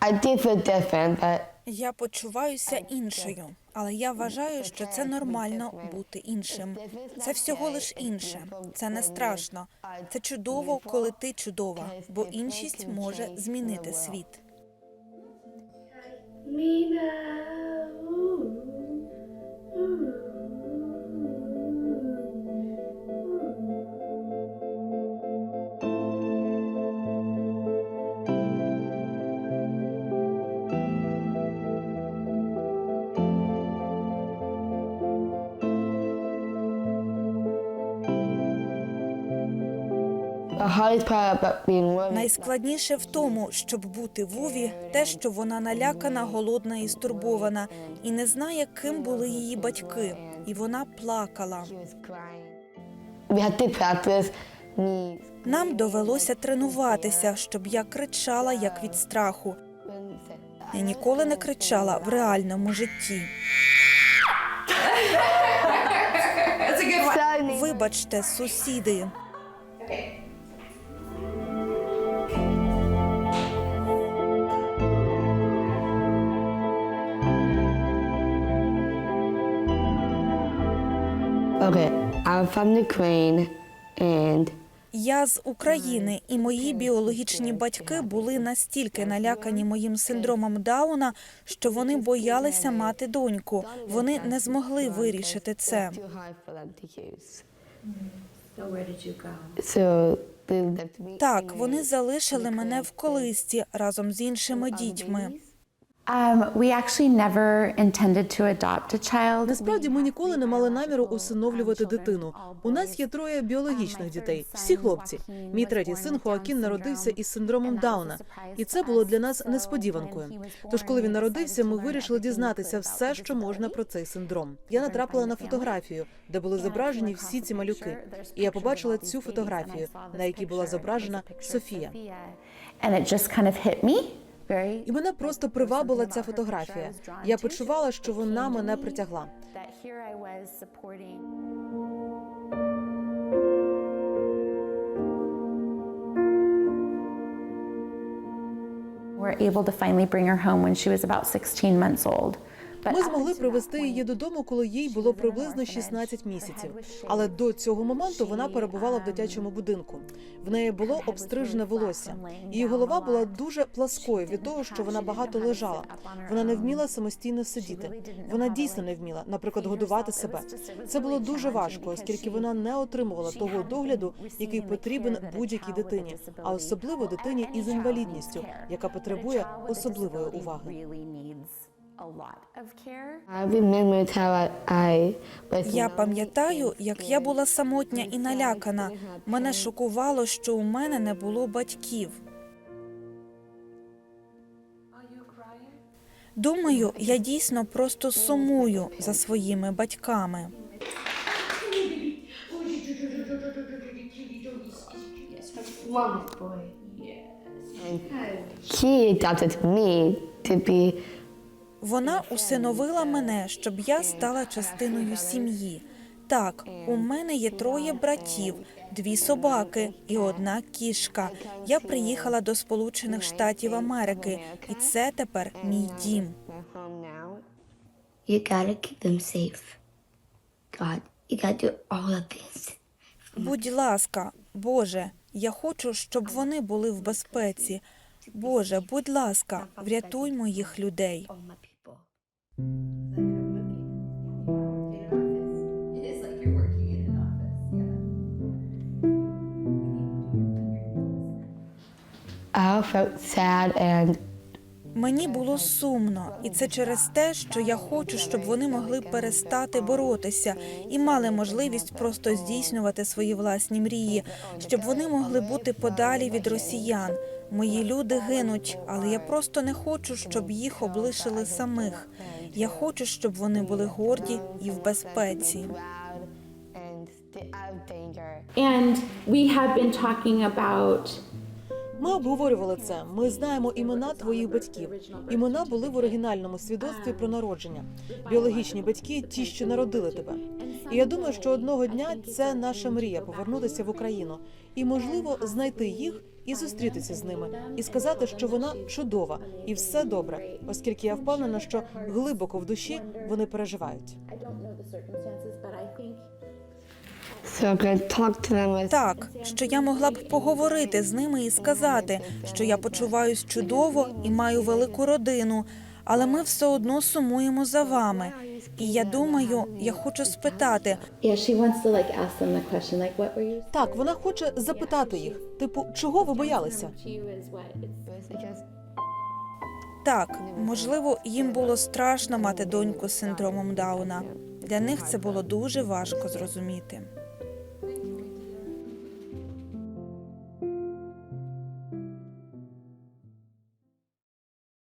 I did feel different, but Я почуваюся іншою, але я вважаю, що це нормально бути іншим. Це всього лиш інше. Це не страшно. Це чудово, коли ти чудова, бо іншість може змінити світ. Найскладніше в тому, щоб бути Вові, те, що вона налякана, голодна і стурбована, і не знає, ким були її батьки. І вона плакала. Нам довелося тренуватися, щоб я кричала як від страху. Я ніколи не кричала в реальному житті. Вибачте, сусіди. Okay, I'm from Ukraine, and Я з України, і мої біологічні батьки були настільки налякані моїм синдромом Дауна, що вони боялися мати доньку. Вони не змогли вирішити це. So. Так, вони залишили мене в колисці разом з іншими дітьми. Насправді ми ніколи не мали наміру усиновлювати дитину. У нас є троє біологічних дітей, всі хлопці. Мій третій син Хоакін народився із синдромом Дауна, і це було для нас несподіванкою. Тож, коли він народився, ми вирішили дізнатися все, що можна про цей синдром. Я натрапила на фотографію, де були зображені всі ці малюки. І я побачила цю фотографію, на якій була зображена Софія. And it just kind of hit me І мене просто привабила ця фотографія. Я почувала, що вона мене притягла. We're able to finally bring her home when she was about 16 months old. Ми змогли привезти її додому, коли їй було приблизно 16 місяців. Але до цього моменту вона перебувала в дитячому будинку. В неї було обстрижене волосся. Її голова була дуже пласкою від того, що вона багато лежала. Вона не вміла самостійно сидіти. Вона дійсно не вміла, наприклад, годувати себе. Це було дуже важко, оскільки вона не отримувала того догляду, який потрібен будь-якій дитині, а особливо дитині із інвалідністю, яка потребує особливої уваги. Я пам'ятаю, як я була самотня і налякана. Мене шокувало, що у мене не було батьків. Думаю, я дійсно просто сумую за своїми батьками. He adopted me to be. Вона усиновила мене, щоб я стала частиною сім'ї. Так, у мене є троє братів, дві собаки і одна кішка. Я приїхала до Сполучених Штатів Америки, і це тепер мій дім. my home now. You gotta keep them safe. God, you gotta do all of this. Будь ласка, Боже, я хочу, щоб вони були в безпеці. Боже, будь ласка, врятуй моїх людей. Мені було сумно, і це через те, що я хочу, щоб вони могли перестати боротися і мали можливість просто здійснювати свої власні мрії, щоб вони могли бути подалі від росіян. Мої люди гинуть, але я просто не хочу, щоб їх облишили самих. Я хочу, щоб вони були горді і в безпеці. And we have been talking about Ми обговорювали це. Ми знаємо імена твоїх батьків. Імена були в оригінальному свідоцтві про народження. Біологічні батьки, ті, що народили тебе. І я думаю, що одного дня це наша мрія повернутися в Україну і, можливо, знайти їх і зустрітися з ними, і сказати, що вона чудова і все добре, оскільки я впевнена, що глибоко в душі вони переживають. Так, що я могла б поговорити з ними і сказати, що я почуваюсь чудово і маю велику родину, але ми все одно сумуємо за вами. І я думаю, я хочу спитати, Так, вона хоче запитати їх, типу, чого ви боялися? так, можливо, їм було страшно мати доньку з синдромом Дауна. Для них це було дуже важко зрозуміти.